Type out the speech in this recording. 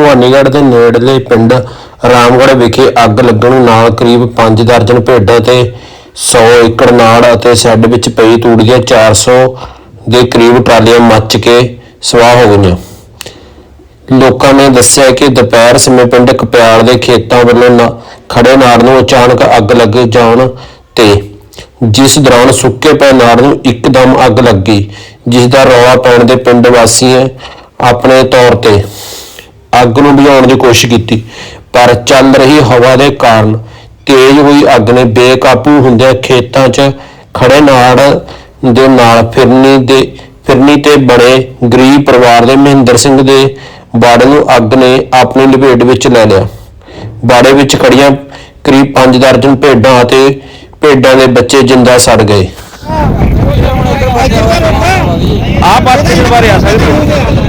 ਭਵਾਨੀਗੜ੍ਹ ਦੇ ਨੇੜਲੇ ਪਿੰਡ ਰਾਮਗੜ੍ਹ ਵਿਖੇ ਅੱਗ ਲੱਗਣ ਨਾਲ ਕਰੀਬ 5 ਦਰਜਨ ਭੇਡਾਂ ਤੇ 100 ਏਕੜ ਨਾੜ ਅਤੇ ਸ਼ੈੱਡ ਵਿੱਚ ਪਈ ਤੂੜੀ ਦੀਆਂ 400 ਦੇ ਕਰੀਬ ਟਰਾਲੀਆਂ ਮੱਚ ਕੇ ਸਵਾਹ ਹੋ ਗਈਆਂ। ਲੋਕਾਂ ਨੇ ਦੱਸਿਆ ਕਿ ਦੁਪਹਿਰ ਸਮੇਂ ਪਿੰਡ ਕਪਿਆਲ ਦੇ ਖੇਤਾਂ ਵੱਲੋਂ ਨਾ- ਖੜੇ ਨਾੜ ਨੂੰ ਅਚਾਨਕ ਅੱਗ ਲੱਗ ਜਾਣ ਤੇ ਜਿਸ ਦੌਰਾਨ ਸੁੱਕੇ ਪਏ ਨਾੜ ਨੂੰ ਇੱਕਦਮ ਅੱਗ ਲੱਗੀ ਜਿਸ ਦਾ ਰੌਲਾ ਪੈਣ ਦੇ ਪਿੰਡ ਵਾਸੀਆਂ ਆਪਣੇ ਤੌਰ ਤੇ ਅੱਗ ਨੂੰ ਬੁਝਾਉਣ ਦੀ ਕੋਸ਼ਿਸ਼ ਕੀਤੀ, ਪਰ ਚੱਲ ਰਹੀ ਹਵਾ ਦੇ ਕਾਰਨ ਤੇਜ਼ ਹੋਈ ਅੱਗ ਨੇ ਬੇਕਾਬੂ ਹੁੰਦਿਆਂ ਖੇਤਾਂ 'ਚ ਖੜੇ ਨਾੜ ਦੇ ਨਾਲ ਫਿਰਨੀ ਦੇ, ਫਿਰਨੀ ਤੇ ਬੜੇ ਗਰੀਬ ਪਰਿਵਾਰ ਦੇ ਮਹਿੰਦਰ ਸਿੰਘ ਦੇ ਬਾੜੇ ਨੂੰ ਅੱਗ ਨੇ ਆਪਣੀ ਲਪੇਟ ਵਿੱਚ ਲੈ ਲਿਆ। ਬਾੜੇ ਵਿੱਚ ਖੜੀਆਂ ਕਰੀਬ 5 ਦਰਜਨ ਭੇਡਾਂ ਅਤੇ ਭੇਡਾਂ ਦੇ ਬੱਚੇ ਜਿੰਦਾ ਸੜ ਗਏ। ਆਪ ਬਾਤ ਕਰਨ ਬਾਰੇ ਆ ਸਕਦੇ